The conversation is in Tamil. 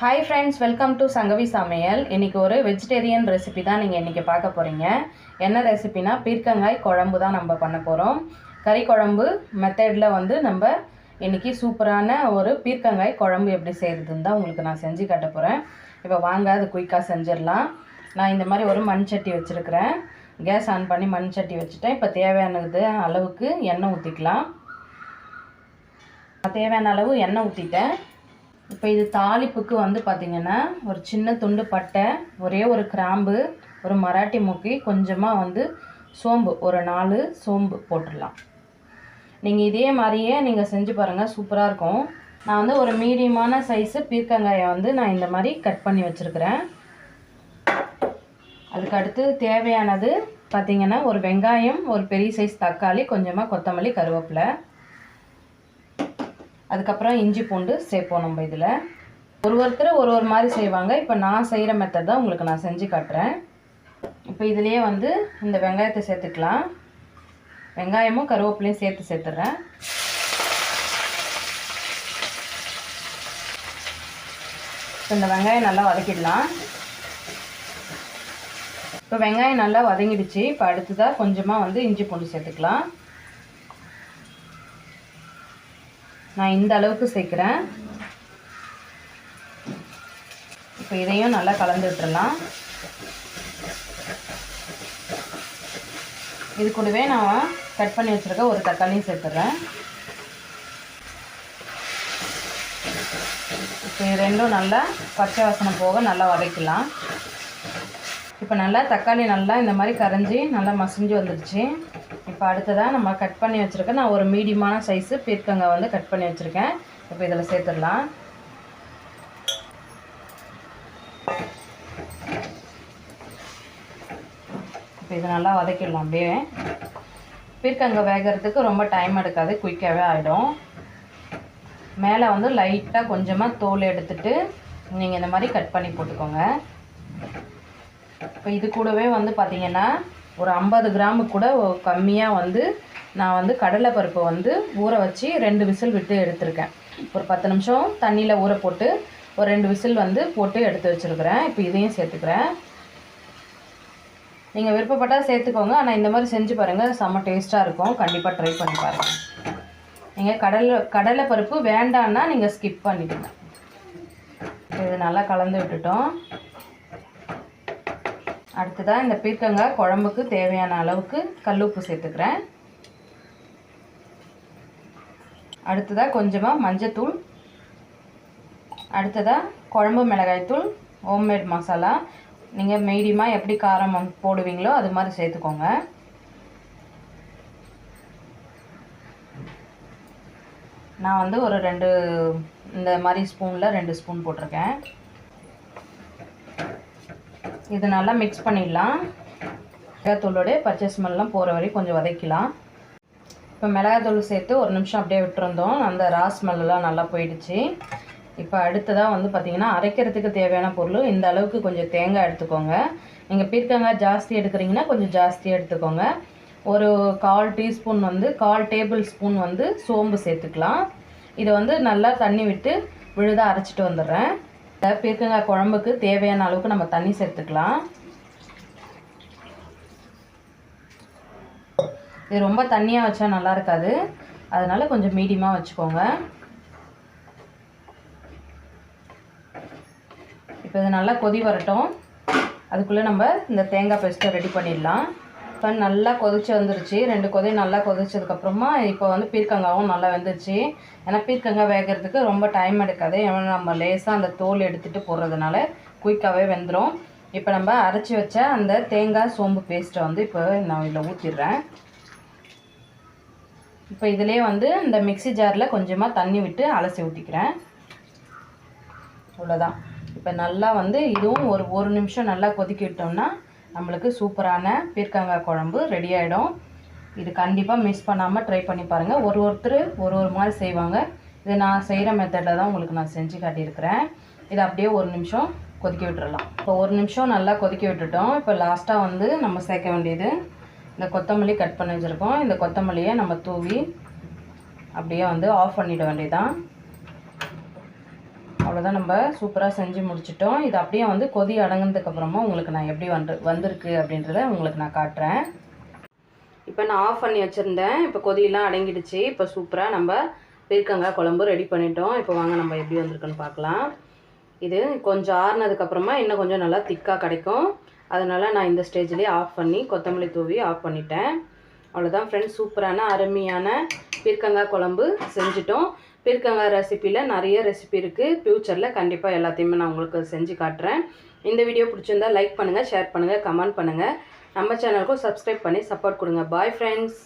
Hi friends welcome to Sangavi சமையல் இன்றைக்கி ஒரு வெஜிடேரியன் ரெசிபி தான் நீங்கள் இன்றைக்கி பார்க்க போகிறீங்க என்ன ரெசிபினா பீர்க்கங்காய் குழம்பு தான் நம்ம பண்ண போகிறோம் கறி குழம்பு மெத்தடில் வந்து நம்ம இன்றைக்கி சூப்பரான ஒரு பீர்க்கங்காய் குழம்பு எப்படி செய்கிறதுன்னு தான் உங்களுக்கு நான் செஞ்சு காட்ட போகிறேன் இப்போ வாங்க அது குயிக்காக செஞ்சிடலாம். நான் இந்த மாதிரி ஒரு மண் சட்டி வச்சுருக்கிறேன். கேஸ் ஆன் பண்ணி மண் சட்டி வச்சுட்டேன். இப்போ தேவையானது அளவுக்கு எண்ணெய் ஊற்றிக்கலாம் தேவையான அளவு எண்ணெய் ஊற்றிட்டேன் இப்போ இது தாளிப்புக்கு வந்து பார்த்திங்கன்னா ஒரு சின்ன துண்டு பட்டை ஒரே ஒரு கிராம்பு ஒரு மராட்டி முக்கி கொஞ்சமாக வந்து சோம்பு ஒரு நாலு சோம்பு போட்டுடலாம். நீங்கள் இதே மாதிரியே நீங்கள் செஞ்சு பாருங்கள் சூப்பராக இருக்கும். நான் வந்து ஒரு மீடியமான சைஸு பீர்க்கங்காயை வந்து நான் இந்த மாதிரி கட் பண்ணி வச்சுருக்கிறேன். அதுக்கு அடுத்து தேவையானது பார்த்திங்கன்னா ஒரு வெங்காயம் ஒரு பெரிய சைஸ் தக்காளி கொஞ்சமாக கொத்தமல்லி கருவேப்பிலை. அதுக்கப்புறம் இஞ்சி பூண்டு சேர்ப்போம் நம்ம இதில். ஒரு ஒருத்தர் ஒரு ஒரு மாதிரி செய்வாங்க. இப்போ நான் செய்கிற மெத்தட் தான் உங்களுக்கு நான் செஞ்சு காட்டுறேன். இப்போ இதுலேயே வந்து இந்த வெங்காயத்தை சேர்த்துக்கலாம். வெங்காயமும் கருவேப்பிலையும் சேர்த்து சேர்த்துட்றேன் இப்போ இந்த வெங்காயம் நல்லா வதக்கிடலாம். இப்போ வெங்காயம் நல்லா வதங்கிடுச்சு. இப்போ அடுத்ததாக கொஞ்சமாக வந்து இஞ்சி பூண்டு சேர்த்துக்கலாம். நான் இந்த அளவுக்கு சேர்க்குறேன். இப்போ இதையும் நல்லா கலந்து விட்டுறலாம். இது கூடவே நான் கட் பண்ணி வச்சுருக்க ஒரு தக்காளியும் சேர்த்துட்றேன் இப்போ இது ரெண்டும் நல்லா பச்சை வாசனை போக நல்லா வதக்கலாம். இப்போ நல்லா தக்காளி நல்லா இந்த மாதிரி கரைஞ்சி நல்லா மசிஞ்சு வந்துடுச்சு. இப்போ அடுத்ததாக நம்ம கட் பண்ணி வச்சுருக்கேன் நான் ஒரு மீடியமான சைஸு பீர்க்கங்காய் வந்து கட் பண்ணி வச்சுருக்கேன். இப்போ இதில் சேர்த்துடலாம். இப்போ இதை நல்லா வதக்கிடலாம் அப்படியே. பீர்க்கங்காய் வேகிறதுக்கு ரொம்ப டைம் எடுக்காது குயிக்காகவே ஆகிடும் மேலே வந்து லைட்டாக கொஞ்சமாக தோல் எடுத்துட்டு நீங்கள் இந்த மாதிரி கட் பண்ணி போட்டுக்கோங்க. இப்போ இது கூடவே வந்து பார்த்திங்கன்னா ஒரு ஐம்பது கிராமு கூட கம்மியாக வந்து நான் வந்து கடலைப்பருப்பு வந்து ஊற வச்சு ரெண்டு விசில் விட்டு எடுத்திருக்கேன். ஒரு பத்து நிமிஷம் தண்ணியில் ஊற போட்டு ஒரு ரெண்டு விசில் வந்து போட்டு எடுத்து வச்சுருக்கிறேன். இப்போ இதையும் சேர்த்துக்கிறேன். நீங்கள் விருப்பப்பட்டால் சேர்த்துக்கோங்க. ஆனால் இந்த மாதிரி செஞ்சு பாருங்கள் செம்ம டேஸ்ட்டாக இருக்கும். கண்டிப்பாக ட்ரை பண்ணி பாருங்கள் நீங்கள் கடலை கடலை பருப்பு வேண்டான்னா நீங்கள் ஸ்கிப் பண்ணிவிடுங்க இது நல்லா கலந்து விட்டுட்டோம். அடுத்ததாக இந்த பீர்க்கங்காய் குழம்புக்கு தேவையான அளவுக்கு கல்லுப்பு சேர்த்துக்கிறேன். அடுத்ததாக கொஞ்சமாக மஞ்சத்தூள். அடுத்ததாக குழம்பு மிளகாய்த்தூள் ஹோம்மேட் மசாலா நீங்கள் மீடியமாக எப்படி காரம் போடுவீங்களோ அது மாதிரி சேர்த்துக்கோங்க. நான் வந்து ஒரு ரெண்டு இந்த மாதிரி ஸ்பூனில் ரெண்டு ஸ்பூன் போட்டிருக்கேன். இது நல்லா மிக்ஸ் பண்ணிடலாம். மிளகாத்தூளோட பச்சை ஸ்மெல்லாம் போகிற வரைக்கும் கொஞ்சம் வதக்கலாம் இப்போ மிளகாத்தூள் சேர்த்து ஒரு நிமிஷம் அப்படியே விட்டுருந்தோம். அந்த ரா ஸ்மெல்லாம் நல்லா போயிடுச்சு. இப்போ அடுத்ததாக வந்து பார்த்திங்கன்னா அரைக்கிறதுக்கு தேவையான பொருள். இந்த அளவுக்கு கொஞ்சம் தேங்காய் எடுத்துக்கோங்க. நீங்கள் பீர்க்கங்காய் ஜாஸ்தி எடுக்கிறீங்கன்னா கொஞ்சம் ஜாஸ்தியாக எடுத்துக்கோங்க. ஒரு கால் டீஸ்பூன் வந்து கால் டேபிள் ஸ்பூன் வந்து சோம்பு சேர்த்துக்கலாம். இதை வந்து நல்லா தண்ணி விட்டு விழுதாக அரைச்சிட்டு வந்துடுறேன். பீர்க்கங்காய் குழம்புக்கு தேவையான அளவுக்கு நம்ம தண்ணி சேர்த்துக்கலாம். இது ரொம்ப தண்ணியாக வச்சா நல்லா இருக்காது. அதனால் கொஞ்சம் மீடியமாக வச்சுக்கோங்க. இப்போ இது நல்லா கொதி வரட்டும். அதுக்குள்ளே நம்ம இந்த தேங்காய் பேஸ்ட்டை ரெடி பண்ணிடலாம். இப்போ நல்லா கொதிச்சு வந்துருச்சு. ரெண்டு கொதி நல்லா கொதிச்சதுக்கப்புறமா இப்போ வந்து பீர்க்கங்காவும் நல்லா வெந்துருச்சு. ஏன்னா பீர்க்கங்காய் வேகிறதுக்கு ரொம்ப டைம் எடுக்காது. ஏன்னா நம்ம லேசாக அந்த தோல் எடுத்துகிட்டு போடுறதுனால குயிக்காகவே வெந்துடும் இப்போ நம்ம அரைச்சி வச்ச அந்த தேங்காய் சோம்பு பேஸ்ட்டை வந்து இப்போ நான் இதில் ஊற்றிடுறேன் இப்போ இதிலே வந்து இந்த மிக்சி ஜாரில் கொஞ்சமாக தண்ணி விட்டு அலசி ஊற்றிக்கிறேன் அவ்வளோதான் இப்போ நல்லா வந்து இதுவும் ஒரு ஒரு நிமிஷம் நல்லா கொதிக்க விட்டோம்னா நம்மளுக்கு சூப்பரான பீர்க்கங்காய் குழம்பு ரெடி ஆகிடும் இது கண்டிப்பாக மிஸ் பண்ணாமல் ட்ரை பண்ணி பாருங்கள் ஒரு ஒருத்தர் ஒரு ஒரு மாதிரி செய்வாங்க. இது நான் செய்கிற மெத்தடில் தான் உங்களுக்கு நான் செஞ்சு காட்டியிருக்கிறேன். இதை அப்படியே ஒரு நிமிஷம் கொதிக்க விட்டுடலாம் இப்போ ஒரு நிமிஷம் நல்லா கொதிக்க விட்டுட்டோம். இப்போ லாஸ்ட்டாக வந்து நம்ம சேர்க்க வேண்டியது இந்த கொத்தமல்லி கட் பண்ணி வச்சுருக்கோம். இந்த கொத்தமல்லியை நம்ம தூவி அப்படியே வந்து ஆஃப் பண்ணிட வேண்டியதான் அவ்வளோதான் நம்ம சூப்பராக செஞ்சு முடிச்சிட்டோம். இது அப்படியே வந்து கொதி அடங்கினதுக்கப்புறமா உங்களுக்கு நான் எப்படி வந்து வந்திருக்கு அப்படின்றத உங்களுக்கு நான் காட்டுறேன். இப்போ நான் ஆஃப் பண்ணி வச்சுருந்தேன். இப்போ கொதியெல்லாம் அடங்கிடுச்சு. இப்போ சூப்பராக நம்ம பீர்க்கங்காய் குழம்பு ரெடி பண்ணிட்டோம். இப்போ வாங்க நம்ம எப்படி வந்திருக்குன்னு பார்க்கலாம். இது கொஞ்சம் ஆறுனதுக்கப்புறமா இன்னும் கொஞ்சம் நல்லா திக்காக கிடைக்கும். அதனால் நான் இந்த ஸ்டேஜ்லேயே ஆஃப் பண்ணி கொத்தமல்லி தூவி ஆஃப் பண்ணிட்டேன். அவ்வளோதான் ஃப்ரெண்ட்ஸ் சூப்பரான அருமையான பீர்க்கங்காய் குழம்பு செஞ்சிட்டோம். பீர்க்கங்காய் ரெசிப்பியில் நிறைய ரெசிபி இருக்குது ஃப்யூச்சரில் கண்டிப்பாக எல்லாத்தையுமே நான் உங்களுக்கு செஞ்சு காட்டுறேன். இந்த வீடியோ பிடிச்சிருந்தா லைக் பண்ணுங்கள் ஷேர் பண்ணுங்கள் கமெண்ட் பண்ணுங்கள் நம்ம சேனலுக்கும் சப்ஸ்கிரைப் பண்ணி சப்போர்ட் கொடுங்க. Bye friends